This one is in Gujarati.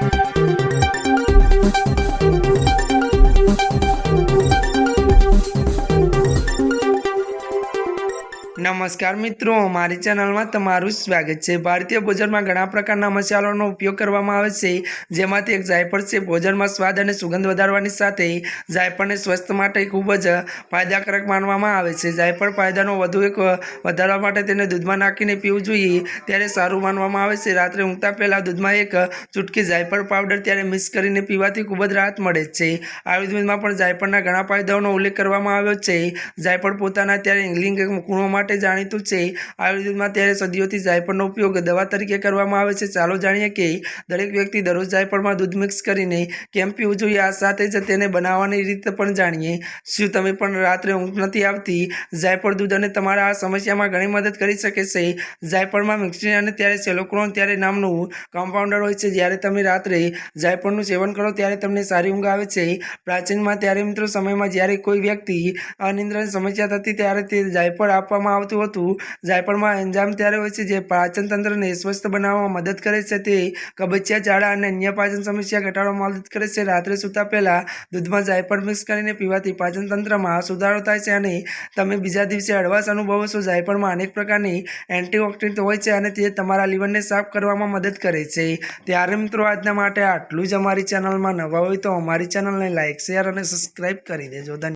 Thank you. નમસ્કાર મિત્રો, મારી ચેનલમાં તમારું સ્વાગત છે. ભારતીય ભોજનમાં ઘણા પ્રકારના મસાલાનો ઉપયોગ કરવામાં આવે છે. જેમાંથી એક જાયફળ છે. ભોજનમાં સ્વાદ અને સુગંધ વધારવાની સાથે જાયફળને સ્વસ્થ માટે ખૂબ જ ફાયદાકારક માનવામાં આવે છે. જાયફળ ફાયદાનો વધુ એક વધારવા માટે તેને દૂધમાં નાખીને પીવું જોઈએ ત્યારે સારું માનવામાં આવે છે. રાત્રે ઊંઘતા પહેલાં દૂધમાં એક ચૂટકી જાયફળ પાવડર ત્યારે મિક્સ કરીને પીવાથી ખૂબ જ રાહત મળે છે. આયુર્વેદમાં પણ જાયફળના ઘણા ફાયદાઓનો ઉલ્લેખ કરવામાં આવ્યો છે. જાયફળ પોતાના ત્યારે ઇંગ્લિંગ ખૂણો માટે જાણીતું છે. આયુર્વેદમાં ત્યારે સદીઓથી જાયફળનો ઉપયોગ દવા તરીકે કરવામાં આવે છે. ચાલો જાણીએ કે દરેક વ્યક્તિ દરરોજ જાયફળમાં દૂધ મિક્સ કરીને કેમ પીવું જોઈએ? આ સાથે જ તેને બનાવવાની રીત પણ જાણીએ. શું તમે પણ રાત્રે ઊંઘ નથી આવતી? જાયફળ દૂધ અને તમારા આ સમસ્યામાં ઘણી મદદ કરી શકે છે. જાયફળમાં મિક્સિંગ અને ત્યારે સેલોક્રોન ત્યારે નામનું કમ્પાઉન્ડર હોય છે. જ્યારે તમે રાત્રે જાયફળનું સેવન કરો ત્યારે તમને સારી ઊંઘ આવે છે. પ્રાચીનમાં ત્યારે મિત્રો સમયમાં જ્યારે કોઈ વ્યક્તિ અનિંદ્રની સમસ્યા થતી, ત્યારે તે જાયફળ આપવામાં આવતું હતું. જાયફળમાં એન્ઝામ ત્યારે હોય છે, જે પાચન તંત્રને સ્વસ્થ બનાવવામાં મદદ કરે છે તે કબજિયાત ઝાડા અને અન્ય પાચન સમસ્યા ઘટાડવામાં મદદ કરે છે. રાત્રે સૂતા પહેલાં દૂધમાં જાયફળ મિક્સ કરીને પીવાથી પાચન તંત્રમાં સુધારો થાય છે અને તમે બીજા દિવસે હળવાશ અનુભવો છો. જાયફળમાં અનેક પ્રકારની એન્ટીઓક્સિડન્ટ હોય છે અને તે તમારા લીવરને સાફ કરવામાં મદદ કરે છે. ત્યારે મિત્રો, આજના માટે આટલું જ અમારી ચેનલમાં નવા હોય તો અમારી ચેનલને લાઇક શેર અને સબસ્ક્રાઈબ કરી દેજો. ધન્યવાદ.